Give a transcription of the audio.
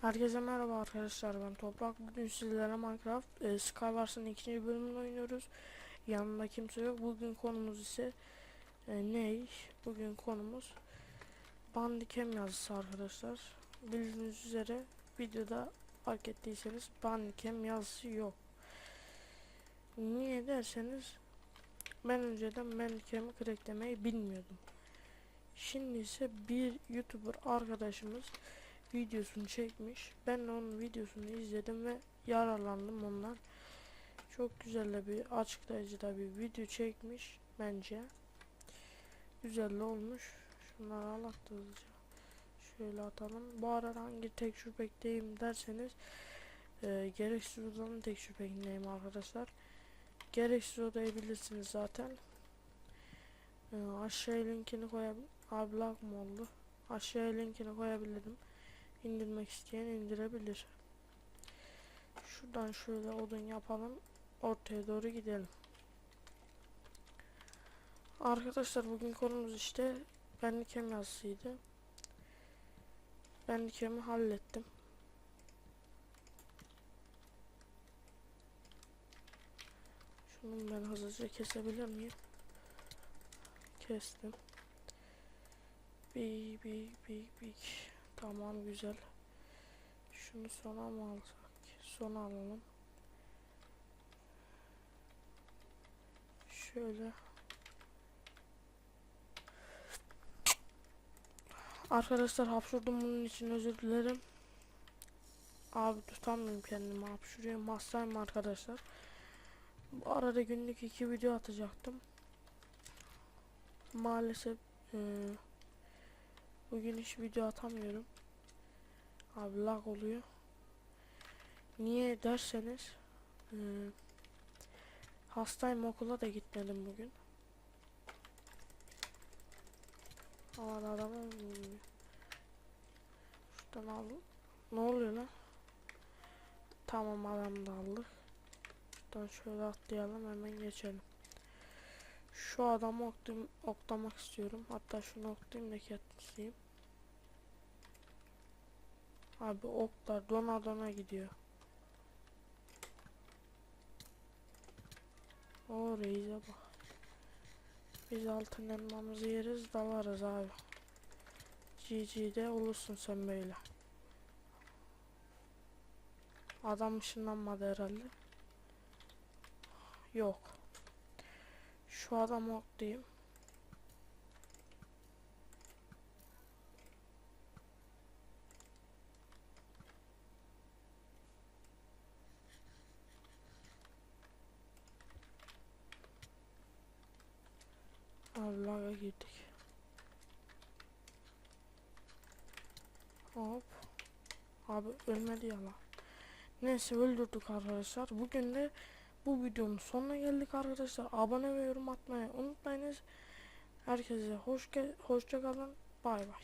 Herkese merhaba arkadaşlar ben Toprak. Bugün sizlere Minecraft e, Skywars'ın ikinci bölümünü oynuyoruz. Yanımda kimse yok. Bugün konumuz ise e, ney? Bugün konumuz Bandicam yazısı arkadaşlar. Bildiğiniz üzere videoda fark ettiyseniz Bandicam yazısı yok niye derseniz ben önceden Bandicam'ı cracklemeyi bilmiyordum şimdi ise bir youtuber arkadaşımız videosunu çekmiş. Ben de onun videosunu izledim ve yararlandım ondan. Çok güzel de bir açıklayıcı da bir video çekmiş bence. Güzel olmuş. Şunları al at hızlıca. Şöyle atalım. Bu arada hangi tekstür pack'teyim derseniz e, gereksiz odanın tekstür pack'indeyim arkadaşlar. Gereksiz odayı bilirsiniz zaten. E, aşağıya linkini koyabilirim. Abi mı oldu? Aşağıya linkini koyabilirim indirmek isteyen indirebilir. Şuradan şöyle odun yapalım. Ortaya doğru gidelim. Arkadaşlar bugün konumuz işte benlikem yazısıydı. Benlikemi hallettim. Şunu ben hızlıca kesebilir miyim? Kestim. Bi bi bi bi. Tamam güzel. Şunu sona mı alsak? Sona alalım. Şöyle. Arkadaşlar hapşurdum bunun için özür dilerim. Abi tutamıyorum kendimi hapşuruyorum hastayım arkadaşlar. Bu arada günlük iki video atacaktım. Maalesef eee Bugün hiç video atamıyorum. Abi lag oluyor. Niye derseniz e, hastayım okula da gitmedim bugün. Aman adamım Şuradan al. Ne oluyor lan? Tamam adam da aldık. Şuradan şöyle atlayalım hemen geçelim. Şu adamı oklayım, oklamak istiyorum. Hatta şunu oklayayım da kendisiyim. Abi oklar dona dona gidiyor. O reise bak. Biz altın elmamızı yeriz dalarız abi. GG'de olursun sen böyle. Adam ışınlanmadı herhalde. Yok. Şu adamı oklayayım. Allah'a girdik. Hop. Abi ölmedi ya lan. Neyse öldürdük arkadaşlar. Bugün de bu videonun sonuna geldik arkadaşlar. Abone ve yorum atmayı unutmayınız. Herkese hoş hoşça kalın. Bay bay.